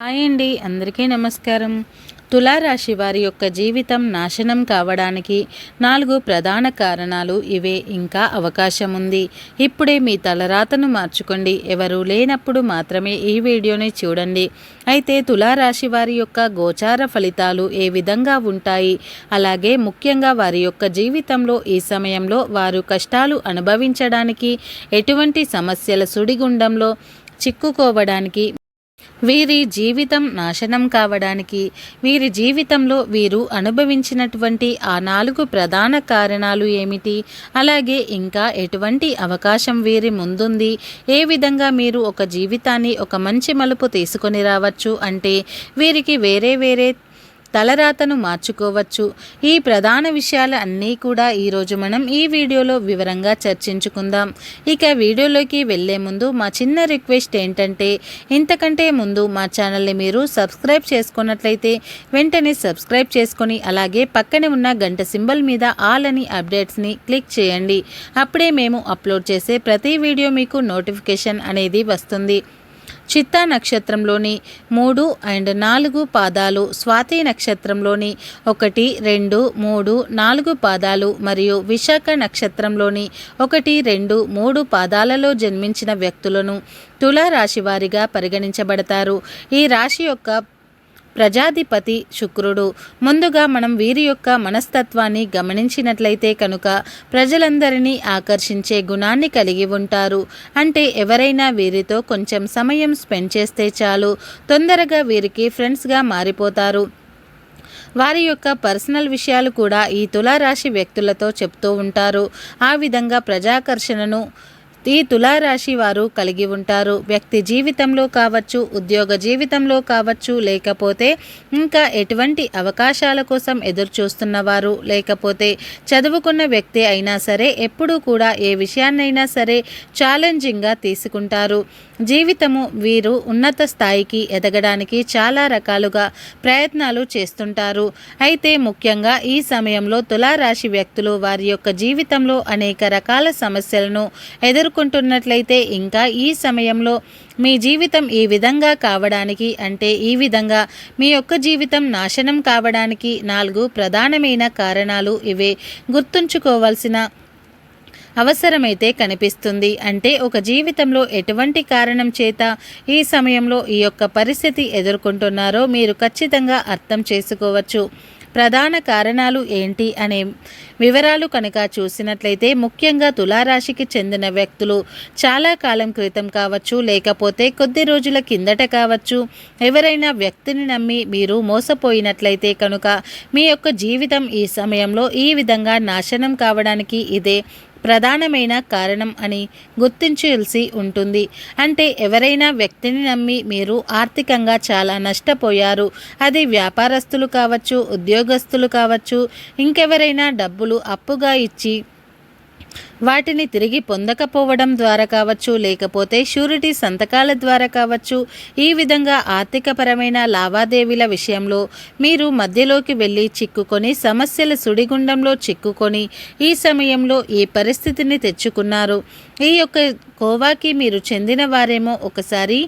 Hi అండి అందరికీ నమస్కారం. తులారాశి వారి యొక్క జీవితం నాశనం కావడానికి నాలుగు ప్రధాన కారణాలు ఇవే ఇంకా అవకాశం ఉంది ఇప్పుడే మీ తలరాతను మార్చుకోండి. ఎవరు లేనప్పుడు మాత్రమే ఈ వీడియోని చూడండి. అయితే తులారాశి వారి యొక్క గోచార ఫలితాలు ఏ విధంగా ఉంటాయి? అలాగే ముఖ్యంగా వారి యొక్క జీవితంలో ఈ సమయంలో వారు కష్టాలు అనుభవించడానికి ఎటువంటి సమస్యల సుడిగుండంలో చిక్కుకోవడానికి వీరి జీవితం నాశనం కావడానికి వీరి జీవితంలో వీరు అనుభవించినటువంటి ఆ నాలుగు ప్రధాన కారణాలు ఏమిటి? అలాగే ఇంకా ఎటువంటి అవకాశం వీరి ముందుంది? ఏ విధంగా మీరు ఒక జీవితాన్ని ఒక మంచి మలుపు తీసుకొని రావచ్చు? అంటే వీరికి వేరే వేరే తలరాతను మార్చుకోవచ్చు. ఈ ప్రధాన విషయాలు అన్నీ కూడా ఈరోజు మనం ఈ వీడియోలో వివరంగా చర్చించుకుందాం. ఇక వీడియోలోకి వెళ్ళే ముందు మా చిన్న రిక్వెస్ట్ ఏంటంటే ఇంతకంటే ముందు మా ఛానల్ని మీరు సబ్స్క్రైబ్ చేసుకున్నట్లయితే వెంటనే సబ్స్క్రైబ్ చేసుకొని అలాగే పక్కనే ఉన్న గంట సింబల్ మీద ఆల్ అని అప్డేట్స్ని క్లిక్ చేయండి. అప్పుడే మేము అప్లోడ్ చేసే ప్రతి వీడియో మీకు నోటిఫికేషన్ అనేది వస్తుంది. చిత్తా నక్షత్రంలోని మూడు అండ్ నాలుగు పాదాలు స్వాతి నక్షత్రంలోని ఒకటి రెండు మూడు నాలుగు పాదాలు మరియు విశాఖ నక్షత్రంలోని ఒకటి రెండు మూడు పాదాలలో జన్మించిన వ్యక్తులను తులారాశి వారిగా పరిగణించబడతారు. ఈ రాశి యొక్క ప్రజాధిపతి శుక్రుడు. ముందుగా మనం వీరి యొక్క మనస్తత్వాన్ని గమనించినట్లయితే కనుక ప్రజలందరినీ ఆకర్షించే గుణాన్ని కలిగి ఉంటారు. అంటే ఎవరైనా వీరితో కొంచెం సమయం స్పెండ్ చేస్తే చాలు తొందరగా వీరికి ఫ్రెండ్స్గా మారిపోతారు. వారి యొక్క పర్సనల్ విషయాలు కూడా ఈ తులారాశి వ్యక్తులతో చెప్తూ ఉంటారు. ఆ విధంగా ప్రజాకర్షణను ఈ తులారాశి వారు కలిగి ఉంటారు. వ్యక్తి జీవితంలో కావచ్చు ఉద్యోగ జీవితంలో కావచ్చు లేకపోతే ఇంకా ఎటువంటి అవకాశాల కోసం ఎదురు చూస్తున్నవారు లేకపోతే చదువుకున్న వ్యక్తి అయినా సరే ఎప్పుడూ కూడా ఏ విషయాన్నైనా సరే ఛాలెంజింగ్గా తీసుకుంటారు. జీవితము వీరు ఉన్నత స్థాయికి ఎదగడానికి చాలా రకాలుగా ప్రయత్నాలు చేస్తుంటారు. అయితే ముఖ్యంగా ఈ సమయంలో తులారాశి వ్యక్తులు వారి యొక్క జీవితంలో అనేక రకాల సమస్యలను ఎదుర్కొంటున్నట్లయితే ఇంకా ఈ సమయంలో మీ జీవితం ఈ విధంగా కావడానికి అంటే ఈ విధంగా మీ యొక్క జీవితం నాశనం కావడానికి నాలుగు ప్రధానమైన కారణాలు ఇవే గుర్తుంచుకోవాల్సిన అవసరమైతే కనిపిస్తుంది. అంటే ఒక జీవితంలో ఎటువంటి కారణం చేత ఈ సమయంలో ఈ యొక్క పరిస్థితి ఎదుర్కొంటున్నారో మీరు ఖచ్చితంగా అర్థం చేసుకోవచ్చు. ప్రధాన కారణాలు ఏంటి అనే వివరాలు కనుక చూసినట్లయితే ముఖ్యంగా తులారాశికి చెందిన వ్యక్తులు చాలా కాలం క్రితం కావచ్చు లేకపోతే కొద్ది రోజుల కిందట కావచ్చు. ఎవరైనా వ్యక్తిని నమ్మి మీరు మోసపోయినట్లయితే కనుక మీ యొక్క జీవితం ఈ సమయంలో ఈ విధంగా నాశనం కావడానికి ఇదే ప్రధానమైన కారణం అని గుర్తించాల్సి ఉంటుంది. అంటే ఎవరైనా వ్యక్తిని నమ్మి మీరు ఆర్థికంగా చాలా నష్టపోయారు. అది వ్యాపారస్తులు కావచ్చు ఉద్యోగస్తులు కావచ్చు ఇంకెవరైనా డబ్బులు అప్పుగా ఇచ్చి వాటిని తిరిగి పొందకపోవడం ద్వారా కావచ్చు లేకపోతే షూరిటీ సంతకాల ద్వారా కావచ్చు ఈ విధంగా ఆర్థికపరమైన లావాదేవీల విషయంలో మీరు మధ్యలోకి వెళ్ళి చిక్కుకొని సమస్యల సుడిగుండంలో చిక్కుకొని ఈ సమయంలో ఈ పరిస్థితిని తెచ్చుకున్నారు. ఈ యొక్క కోవాకి మీరు చెందిన వారేమో ఒకసారి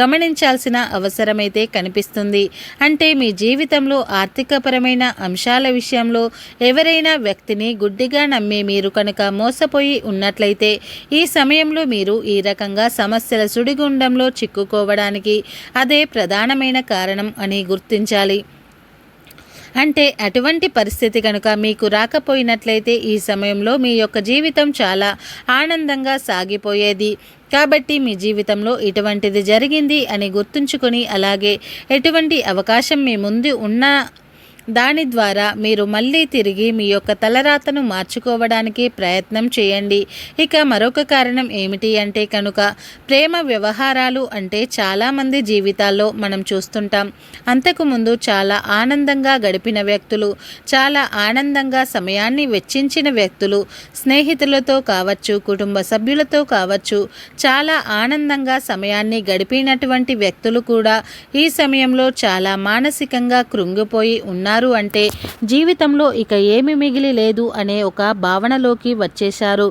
గమనించాల్సిన అవసరమైతే కనిపిస్తుంది. అంటే మీ జీవితంలో ఆర్థికపరమైన అంశాల విషయంలో ఎవరైనా వ్యక్తిని గుడ్డిగా నమ్మి మీరు కనుక మోసపో కోల్పోయి ఉన్నట్లయితే ఈ సమయంలో మీరు ఈ రకంగా సమస్యల సుడిగుండంలో చిక్కుకోవడానికి అదే ప్రధానమైన కారణం అని గుర్తించాలి. అంటే అటువంటి పరిస్థితి కనుక మీకు రాకపోయినట్లయితే ఈ సమయంలో మీ యొక్క జీవితం చాలా ఆనందంగా సాగిపోయేది. కాబట్టి మీ జీవితంలో ఇటువంటిది జరిగింది అని గుర్తుంచుకొని అలాగే ఎటువంటి అవకాశం మీ ముందు ఉన్న దాని ద్వారా మీరు మళ్ళీ తిరిగి మీ యొక్క తలరాతను మార్చుకోవడానికి ప్రయత్నం చేయండి. ఇక మరొక కారణం ఏమిటి అంటే కనుక ప్రేమ వ్యవహారాలు అంటే చాలామంది జీవితాల్లో మనం చూస్తుంటాం. అంతకుముందు చాలా ఆనందంగా గడిపిన వ్యక్తులు చాలా ఆనందంగా సమయాన్ని వెచ్చించిన వ్యక్తులు స్నేహితులతో కావచ్చు కుటుంబ సభ్యులతో కావచ్చు చాలా ఆనందంగా సమయాన్ని గడిపినటువంటి వ్యక్తులు కూడా ఈ సమయంలో చాలా మానసికంగా కృంగిపోయి ఉన్నారు. ఉన్నారు అంటే జీవితంలో ఇక ఏమి మిగిలి లేదు అనే ఒక భావనలోకి వచ్చేశారు.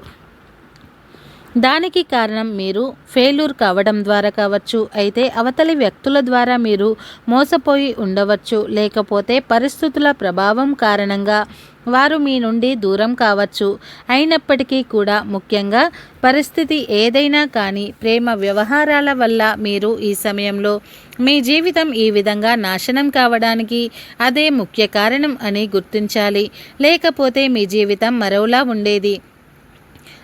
దానికి కారణం మీరు ఫెయిల్యూర్ కావడం ద్వారా కావచ్చు అయితే అవతలి వ్యక్తుల ద్వారా మీరు మోసపోయి ఉండవచ్చు లేకపోతే పరిస్థితుల ప్రభావం కారణంగా వారు మీ నుండి దూరం కావచ్చు. అయినప్పటికీ కూడా ముఖ్యంగా పరిస్థితి ఏదైనా కానీ ప్రేమ వ్యవహారాల వల్ల మీరు ఈ సమయంలో మీ జీవితం ఈ విధంగా నాశనం కావడానికి అదే ముఖ్య కారణం అని గుర్తించాలి. లేకపోతే మీ జీవితం మరోలా ఉండేది.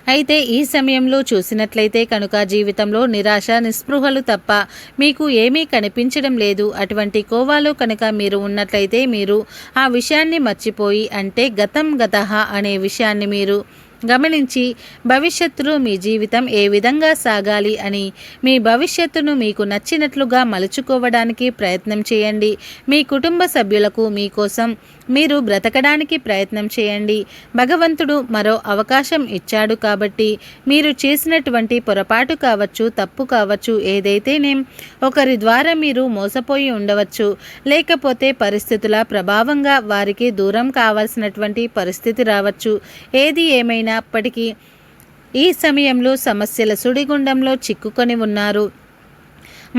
అయితే ఈ సమయంలో చూసినట్లయితే కనుక జీవితంలో నిరాశ నిస్పృహలు తప్ప మీకు ఏమీ కనిపించడం లేదు. అటువంటి కోవాలో కనుక మీరు ఉన్నట్లయితే మీరు ఆ విషయాన్ని మర్చిపోయి అంటే గతం గత అనే విషయాన్ని మీరు గమనించి భవిష్యత్తులో మీ జీవితం ఏ విధంగా సాగాలి అని మీ భవిష్యత్తును మీకు నచ్చినట్లుగా మలుచుకోవడానికి ప్రయత్నం చేయండి. మీ కుటుంబ సభ్యులకు మీకోసం మీరు బ్రతకడానికి ప్రయత్నం చేయండి. భగవంతుడు మరో అవకాశం ఇచ్చాడు కాబట్టి మీరు చేసినటువంటి పొరపాటు కావచ్చు తప్పు కావచ్చు ఏదైతేనేం ఒకరి ద్వారా మీరు మోసపోయి ఉండవచ్చు. లేకపోతే పరిస్థితుల ప్రభావంగా వారికి దూరం కావాల్సినటువంటి పరిస్థితి రావచ్చు. ఏది ఏమైనా అయినప్పటికీ ఈ సమయంలో సమస్యల సుడిగుండంలో చిక్కుకొని ఉన్నారు.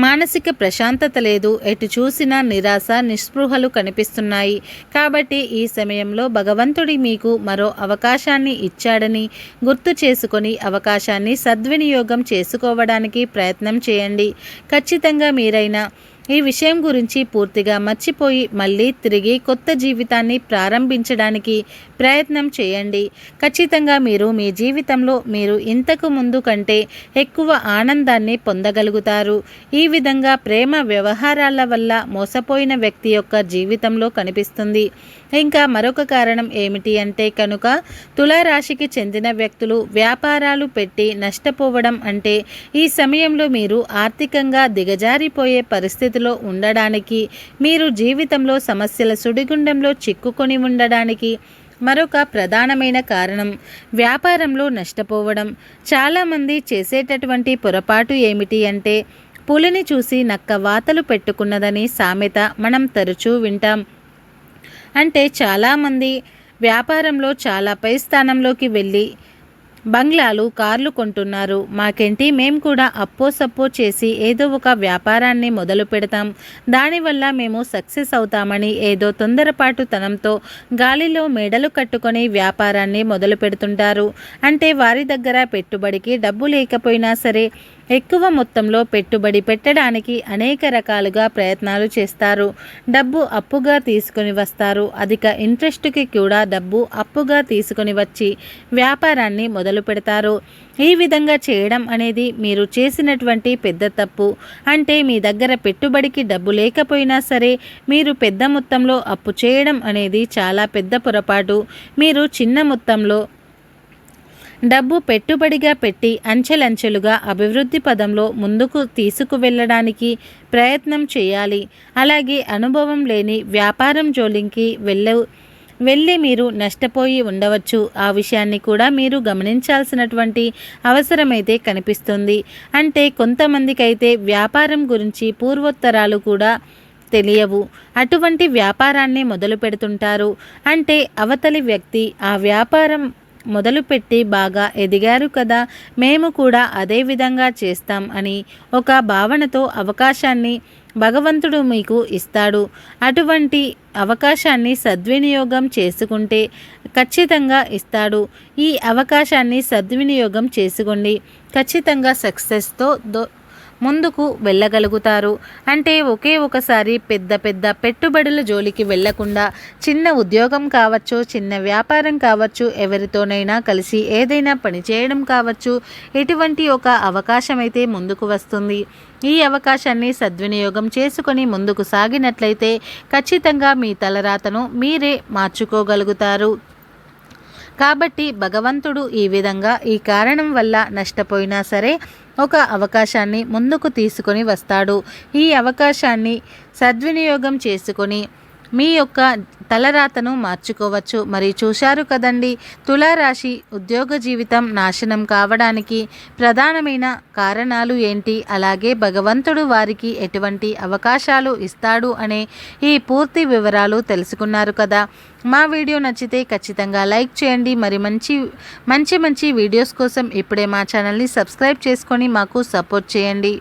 మానసిక ప్రశాంతత లేదు. ఎటు చూసినా నిరాశ నిస్పృహలు కనిపిస్తున్నాయి. కాబట్టి ఈ సమయంలో భగవంతుడి మీకు మరో అవకాశాన్ని ఇచ్చాడని గుర్తు చేసుకొని అవకాశాన్ని సద్వినియోగం చేసుకోవడానికి ప్రయత్నం చేయండి. ఖచ్చితంగా మీరైనా ఈ విషయం గురించి పూర్తిగా మర్చిపోయి మళ్ళీ తిరిగి కొత్త జీవితాన్ని ప్రారంభించడానికి ప్రయత్నం చేయండి. ఖచ్చితంగా మీరు మీ జీవితంలో మీరు ఇంతకు ముందు కంటే ఎక్కువ ఆనందాన్ని పొందగలుగుతారు. ఈ విధంగా ప్రేమ వ్యవహారాల వల్ల మోసపోయిన వ్యక్తి యొక్క జీవితంలో కనిపిస్తుంది. ఇంకా మరొక కారణం ఏమిటి అంటే కనుక తులారాశికి చెందిన వ్యక్తులు వ్యాపారాలు పెట్టి నష్టపోవడం అంటే ఈ సమయంలో మీరు ఆర్థికంగా దిగజారిపోయే పరిస్థితిలో ఉండడానికి మీరు జీవితంలో సమస్యల సుడిగుండంలో చిక్కుకొని ఉండడానికి మరొక ప్రధానమైన కారణం వ్యాపారంలో నష్టపోవడం. చాలామంది చేసేటటువంటి పొరపాటు ఏమిటి అంటే పులిని చూసి నక్క వాతలు పెట్టుకున్నదని సామెత మనం తరచూ వింటాం. అంటే చాలామంది వ్యాపారంలో చాలా పై స్థానంలోకి వెళ్ళి బంగ్లాలు కార్లు కొంటున్నారు. మాకేంటి? మేము కూడా అప్పో సప్పో చేసి ఏదో ఒక వ్యాపారాన్ని మొదలు పెడతాం. దానివల్ల మేము సక్సెస్ అవుతామని ఏదో తొందరపాటు తనంతో గాలిలో మెడలు కట్టుకొని వ్యాపారాన్ని మొదలు పెడుతుంటారు. అంటే వారి దగ్గర పెట్టుబడికి డబ్బు లేకపోయినా సరే ఎక్కువ మొత్తంలో పెట్టుబడి పెట్టడానికి అనేక రకాలుగా ప్రయత్నాలు చేస్తారు. డబ్బు అప్పుగా తీసుకుని వస్తారు. అధిక ఇంట్రెస్ట్కి కూడా డబ్బు అప్పుగా తీసుకుని వచ్చి వ్యాపారాన్ని మొదలు పెడతారు. ఈ విధంగా చేయడం అనేది మీరు చేసినటువంటి పెద్ద తప్పు. అంటే మీ దగ్గర పెట్టుబడికి డబ్బు లేకపోయినా సరే మీరు పెద్ద మొత్తంలో అప్పు చేయడం అనేది చాలా పెద్ద పొరపాటు. మీరు చిన్న మొత్తంలో డబ్బు పెట్టుబడిగా పెట్టి అంచెలంచెలుగా అభివృద్ధి పదంలో ముందుకు తీసుకువెళ్ళడానికి ప్రయత్నం చేయాలి. అలాగే అనుభవం లేని వ్యాపారం జోలింకి వెళ్ళ వెళ్ళి మీరు నష్టపోయి ఉండవచ్చు. ఆ విషయాన్ని కూడా మీరు గమనించాల్సినటువంటి అవసరమైతే కనిపిస్తుంది. అంటే కొంతమందికైతే వ్యాపారం గురించి పూర్వోత్తరాలు కూడా తెలియవు. అటువంటి వ్యాపారాన్ని మొదలు పెడుతుంటారు అంటే అవతలి వ్యక్తి ఆ వ్యాపారం మొదలుపెట్టి బాగా ఎదిగారు కదా మేము కూడా అదే విధంగా చేస్తాం అని ఒక భావనతో అవకాశాన్ని భగవంతుడు మీకు ఇస్తాడు. అటువంటి అవకాశాన్ని సద్వినియోగం చేసుకుంటే ఖచ్చితంగా ఇస్తాడు. ఈ అవకాశాన్ని సద్వినియోగం చేసుకోండి. ఖచ్చితంగా సక్సెస్తో దో ముందుకు వెళ్ళగలుగుతారు. అంటే ఒకే ఒకసారి పెద్ద పెద్ద పెట్టుబడుల జోలికి వెళ్ళకుండా చిన్న ఉద్యోగం కావచ్చు చిన్న వ్యాపారం కావచ్చు ఎవరితోనైనా కలిసి ఏదైనా పని చేయడం కావచ్చు ఎటువంటి ఒక అవకాశం అయితే ముందుకు వస్తుంది. ఈ అవకాశాన్ని సద్వినియోగం చేసుకొని ముందుకు సాగినట్లయితే ఖచ్చితంగా మీ తలరాతను మీరే మార్చుకోగలుగుతారు. కాబట్టి భగవంతుడు ఈ విధంగా ఈ కారణం వల్ల నష్టపోయినా సరే ఒక అవకాశాన్ని ముందుకు తీసుకొని వస్తాడు. ఈ అవకాశాన్ని సద్వినియోగం చేసుకొని మీ యొక్క తలరాతను మార్చుకోవచ్చు. మరి చూశారు కదండి తులారాశి ఉద్యోగ జీవితం నాశనం కావడానికి ప్రధానమైన కారణాలు ఏంటి? అలాగే భగవంతుడు వారికి ఎటువంటి అవకాశాలు ఇస్తాడు అనే ఈ పూర్తి వివరాలు తెలుసుకున్నారు కదా. మా వీడియో నచ్చితే ఖచ్చితంగా లైక్ చేయండి. మరి మంచి మంచి మంచి వీడియోస్ కోసం ఇప్పుడే మా ఛానల్ని సబ్స్క్రైబ్ చేసుకొని మాకు సపోర్ట్ చేయండి.